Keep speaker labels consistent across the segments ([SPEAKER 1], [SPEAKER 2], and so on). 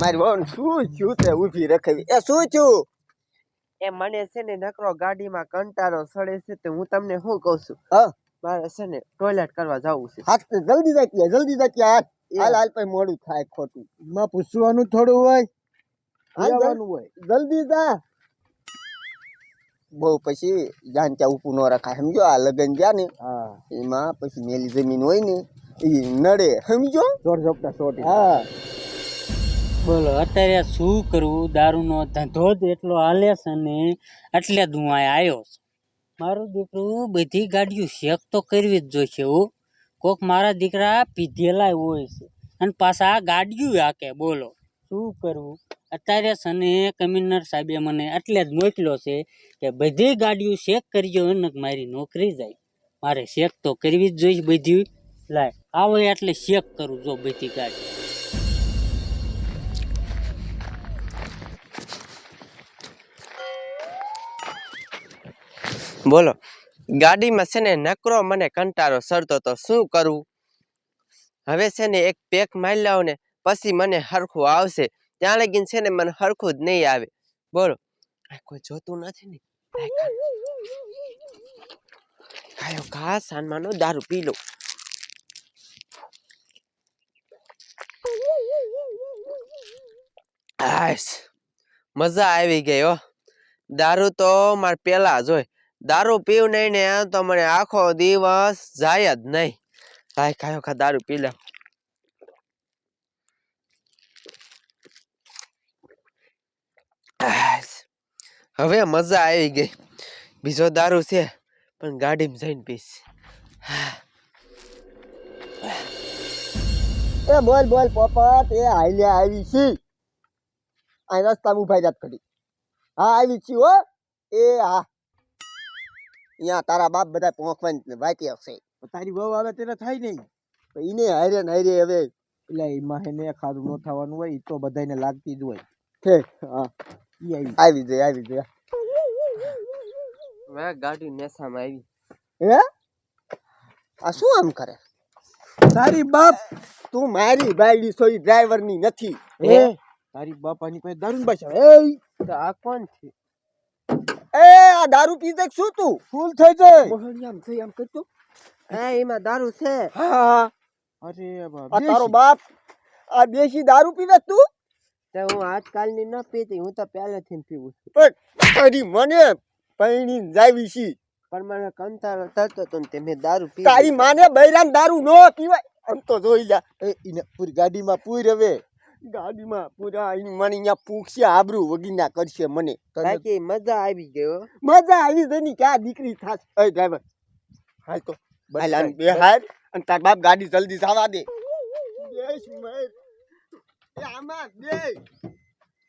[SPEAKER 1] મારી વહુ શું થયું તે ઊભી રખાવી? એ શું થયું?
[SPEAKER 2] એ મને છે ને નકરો ગાડીમાં કંટાળો સડે છે તો હું તમને શું કહું છું?
[SPEAKER 1] હા.
[SPEAKER 2] મારે છે ને ટોયલેટ કરવા જવું છે.
[SPEAKER 1] હાથ જલ્દી જતી જલ્દી જતી હાથ. હાલ હાલ પછી મોડું થાય ખોટું.
[SPEAKER 3] માં પૂછવાનું થોડું હોય? આવવાનું હોય?
[SPEAKER 1] જલ્દી જા. બહુ પછી જાન ત્યાં ઊભું ન રખાય સમજો? આ લગન ગયા ને એમાં પછી મેલી જમીન હોય ને એ નડે સમજો?
[SPEAKER 3] ચોર ઝપટા ચોટી
[SPEAKER 1] હા.
[SPEAKER 4] બોલો, અત્યારે શું કરવું? દારૂનો ધંધો જ એટલો હાલે છે ને, એટલે જ હું અહીંયા આવ્યો છું. મારું દીકરું બધી ગાડીઓ શેક તો કરવી જ જોઈશે હો. કોક મારા દીકરા પીધેલા હોય છે. અને પાછા ગાડીઓ હાકે, બોલો. શું કરવું? અત્યારે છે ને, કમિશનર સાહેબે મને એટલે જ મોકલ્યો છે કે બધી ગાડીઓ શેક કરજો ને મારી નોકરી જાય. મારે શેક તો કરવી જ જોઈએ બધી. લાય, આવો એટલે શેક કરું જો બધી ગાડી
[SPEAKER 2] બોલો, ગાડીમાં છે ને નકરો મને કંટાળો સરતો તો શું કરવું? હવે છે ને એક પેક મારી લાવો ને, પછી મને હરખું આવશે. ત્યાં લગીન છે ને મને હરખું જ નહીં આવે. બોલો. કોઈ જોતું નથી ને? લાય કાઢ. કાયો ઘા સાનમાનો દારૂ પી લો મજા આવી ગઈ હો. દારૂ તો મારે પેલા જ હોય. દારૂ પીવું નહીં ને તો મને આખો દિવસ જાય જ નહીં. કાંઈ કાંઈ વખત દારૂ પી લે. હવે મજા આવી ગઈ. બીજો દારૂ છે, પણ ગાડીમાં જઈને પીશ.
[SPEAKER 1] એ બોલ બોલ, પોપટ, એ હાલ્યા આવી છી. આ રસ્તામાં ઊભા જાત કરી. હા, આવી છી હો. એ હા. અહીંયા તારા બાપ બધા પહોંચવાની વાતી હશે.
[SPEAKER 3] તારી વહુ આવે તેને થાય નહીં.
[SPEAKER 1] તો એને હારે ને હારે હવે.
[SPEAKER 3] એટલે એમાં ને ખાધું ન થવાનું હોય એ તો બધાને લાગતી જ હોય.
[SPEAKER 1] છે હા.
[SPEAKER 3] આવી.
[SPEAKER 1] આવી જાય આવી જાય.
[SPEAKER 2] મેં ગાડી નેસામાં આવી.
[SPEAKER 1] હે? આ શું આમ કરે?
[SPEAKER 3] તારી બાપ
[SPEAKER 1] તું મારી ગાડી સોઈ ડ્રાઈવરની નથી.
[SPEAKER 3] હે? તારી બાપાની પાસે દારૂન બાસા એ
[SPEAKER 2] તો આ કોણ છે?
[SPEAKER 1] આ દારૂ પીતે કે શું તું?
[SPEAKER 3] ફૂલ થઈ જાય.
[SPEAKER 1] મોહણી આમ થઈ આમ કરતો
[SPEAKER 2] હે એમાં દારૂ છે.
[SPEAKER 1] હા
[SPEAKER 3] અરે બાપ
[SPEAKER 1] આ તારો બાપ આ દેશી દારૂ પીવે તું?
[SPEAKER 2] તે હું આજકાલની ન પીતી હું તો પહેલેથી પીવું છું.
[SPEAKER 1] પણ તારી મને પૈણી જાવી છી.
[SPEAKER 2] પણ મને કંટાળો થતો તો તે મેં દારૂ પી
[SPEAKER 1] તારી માને બૈરાન દારૂ નો પીવાય. આમ તો જોઈ જા
[SPEAKER 3] એ ઈને પૂરી ગાડીમાં પૂર હવે.
[SPEAKER 1] ગાડીમાં પૂરા મને અહીંયા પૂછશે આબરૂ વગીના કરશે મને.
[SPEAKER 2] બાકી મજા આવી ગયો
[SPEAKER 1] મજા આવી જની ક્યાં દીકરી થાશ? એ ડ્રાઈવર. હાલ તો હાલ બે હાર અને તાર બાપ ગાડી જલ્દી જવા દે. બેસ મર એ આમાં બે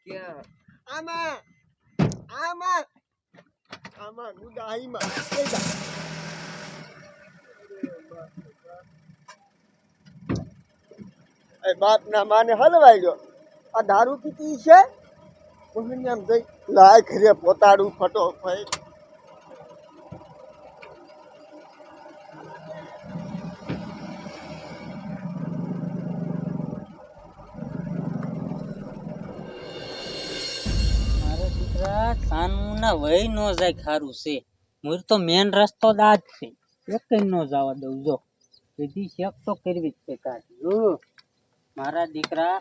[SPEAKER 2] ક્યાં?
[SPEAKER 1] આમાં આમાં. આમાં ગુડા બાપ ના માને હલવાઈ ગયો. આ દારૂ પીતી છે? કોઈને આમ જઈ લાય ખરે પોતાડું ફટો ભાઈ
[SPEAKER 4] મારા દીકરા, કાનૂના વહી નો જાય ખારું છે. મુર તો મેન રસ્તો જ છે. એક નો જવા દઉં, જો. બધી શેક તો કરવી જ છે જો મારા દીકરા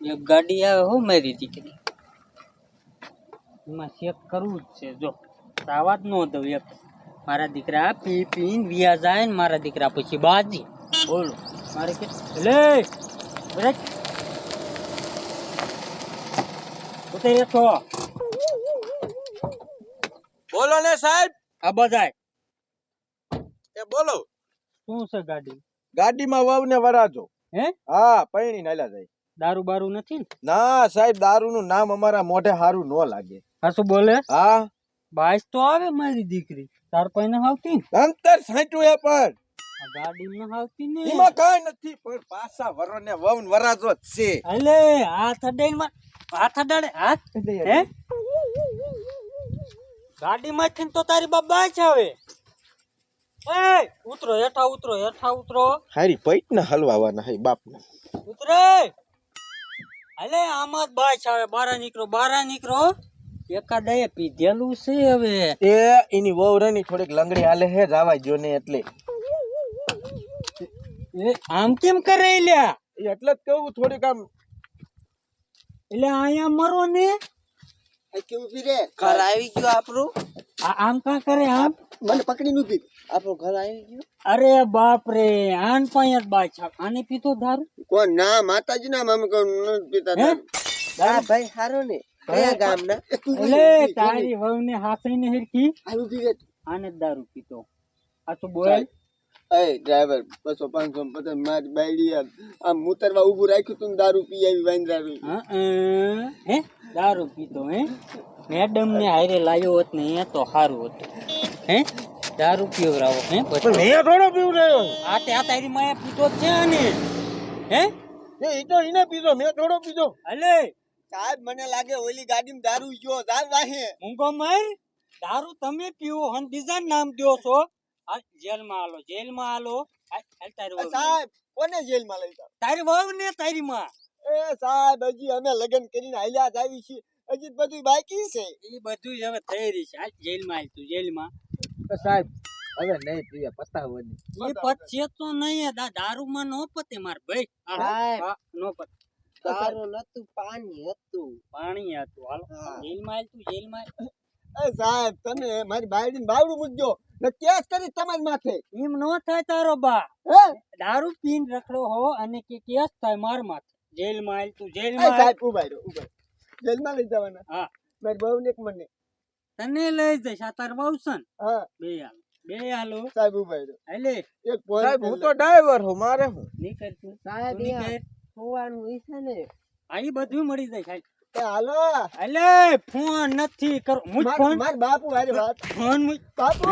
[SPEAKER 4] એક ગાડી આવે હો મારી દીકરી. એમાં ચેક કરવું જ છે. જો જ ન દઉં એક. મારા દીકરા પી પીને વ્યા જાય ને મારા દીકરા પછી બાજી. બોલો. મારે કે લે! બ્રેક ઉતરી છો.
[SPEAKER 3] બોલો ને સાહેબ.
[SPEAKER 4] આ બધાય.
[SPEAKER 3] એ બોલો.
[SPEAKER 4] શું છે ગાડી?
[SPEAKER 3] ગાડીમાં વાવ ને વરાજો.
[SPEAKER 4] હે?
[SPEAKER 3] હા પૈણી નાલા જાય.
[SPEAKER 4] દારૂ બારૂ નથી ને?
[SPEAKER 3] ના સાહેબ દારૂનું નામ અમારા મોઢે હારું ન લાગે.
[SPEAKER 4] હા શું બોલે?
[SPEAKER 3] હા.
[SPEAKER 4] બાઈસ તો આવે મારી દીકરી. તાર પાસે ન આવતી
[SPEAKER 3] અંતર સાંટું એ પણ.
[SPEAKER 4] ગાડી ન આવતી ને.
[SPEAKER 3] એમાં કાંઈ નથી પણ પાછા વરો ને વવ વરાજો જ છે.
[SPEAKER 4] અલે હાથ અડાઈ માં હાથ અડાડે હાથ? હે? ગાડી માંથી તો તારી બાબા છે હવે એ ઉતરો હેઠા ઉતરો હેઠા ઉતરો.
[SPEAKER 3] હારી પૈટ ને હલવાવાના હે બાપ ને
[SPEAKER 4] ઉતરે. અલે આમાં જ બાય આવે બારા નીકળો બારા નીકળો. એકાદે પીધેલું છે હવે.
[SPEAKER 3] એ એની વહુ થોડીક લંગડી હાલે હે જાવા જો ને એટલે.
[SPEAKER 4] એ આમ કેમ કરે લ્યા
[SPEAKER 3] એટલે જ કહું થોડીક આમ.
[SPEAKER 4] એટલે અહીંયા મરો ને.
[SPEAKER 1] કેવું રે
[SPEAKER 2] ઘર આવી ગયો આપણું.
[SPEAKER 4] આ આમ કા કરે આમ?
[SPEAKER 1] મને પકડીને ઊભી
[SPEAKER 2] આપણું ઘર આવી ગયો.
[SPEAKER 4] અરે બાપ રે આન જ બાય છે આને પીતો દારૂ
[SPEAKER 1] કોણ ના માતાજી ના મમ્મી કોણ ન પીતા
[SPEAKER 4] હે?
[SPEAKER 2] ભાઈ સારું ને. કયા ગામના?
[SPEAKER 4] એટલે તારી વહુ ને હાથઈને ને
[SPEAKER 1] આ ઊભી રે
[SPEAKER 4] આને દારૂ પીતો આ તો બોલ.
[SPEAKER 1] એ ડ્રાઈવર બસો પાંચસો પચાસ મારી બાયડી આમ મૂતરવા ઊભું રાખ્યું તું દારૂ પી આવી વાંદરા
[SPEAKER 4] હે દારૂ પીતો હે? મેડમ ને હારે લાવ્યો હોત ને એ તો સારું હતું. હે? દારૂ પીવરાવો હે?
[SPEAKER 3] પણ મેં થોડો પીવું રહ્યો.
[SPEAKER 4] આ તે આ તારી માએ પીતો છે ને હે?
[SPEAKER 3] એ ઈ તો એને પીધો મેં થોડો પીધો.
[SPEAKER 4] અલે
[SPEAKER 1] સાહેબ મને લાગે ઓલી ગાડીમાં દારૂ ગયો દાર વાહે
[SPEAKER 4] મૂંગો માર. દારૂ તમે પીવો હન બીજા નામ દ્યો છો. આ જેલમાં આલો જેલમાં આલો હાલ હાલ તારી વહુ
[SPEAKER 1] સાહેબ કોને જેલમાં લઈ જાવ?
[SPEAKER 4] તારી વહુ ને તારી માં.
[SPEAKER 1] એ સાહેબ હજી અમે લગ્ન કરીને હાલ્યા જ આવી છીએ. હજી બધું બાકી છે.
[SPEAKER 4] એ બધું હવે થઈ રહી છે. જેલમાં આવી તું જેલમાં.
[SPEAKER 3] તો સાહેબ હવે નહીં પીવે પતાવવાની
[SPEAKER 4] એ પતશે તો. નહીં દા દારૂમાં નો પતે માર ભાઈ.
[SPEAKER 2] સાહેબ.
[SPEAKER 4] નો પતે.
[SPEAKER 2] દારૂ નતું પાણી હતું.
[SPEAKER 4] પાણી હતું હાલો. જેલમાં તું જેલમાં
[SPEAKER 1] એ સાહેબ તમે મારી બાયડીને બાવડું મૂકજો. ને કેસ કરી તમારી માથે.
[SPEAKER 4] એમ નો થાય તારો બા.
[SPEAKER 1] હે?
[SPEAKER 4] દારૂ પીન રખડો હો અને કે કેસ થાય માર માથે. જેલમાં તું જેલમાં
[SPEAKER 1] સાહેબ ઊભા રહ્યો ઊભા જેલ જેલમાં લઈ જવાના.
[SPEAKER 4] હા.
[SPEAKER 1] મારી બહુ ને એક મને.
[SPEAKER 4] તને લઈ જઈશ. આ તાર બહુ છે
[SPEAKER 1] હા.
[SPEAKER 4] બે હાલ. બે હાલો.
[SPEAKER 1] સાહેબ ઉભાઈ રહ્યો
[SPEAKER 4] હાલે.
[SPEAKER 1] એક પોઈન્ટ
[SPEAKER 3] સાહેબ હું તો ડ્રાઈવર હું મારે હું
[SPEAKER 4] નીકળ તું
[SPEAKER 2] સાહેબ. હોવાનું હોય છે ને.
[SPEAKER 4] આઈ બધું મળી જાય સાહેબ.
[SPEAKER 1] એ હાલો.
[SPEAKER 4] અલે ફોન નથી કરો. મુજ
[SPEAKER 1] માર
[SPEAKER 4] ફોન
[SPEAKER 1] માર બાપુ હારે વાત.
[SPEAKER 4] ફોન મુજ.
[SPEAKER 1] બાપુ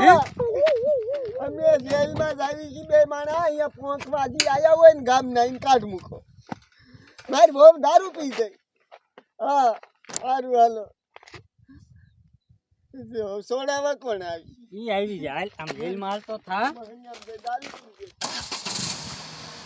[SPEAKER 1] અમે જેલમાં જ આવી બે માણા. અહીંયા પહોંચવા હજી આયા હોય ને ગામ ના કાઢ મૂકો. મારી બહુ દારૂ પી જાય. હા સારું હાલો. સોડાવા કોણ આવી?
[SPEAKER 4] ઈ આવી જાય. આમ જેલમાં મારતો તો થા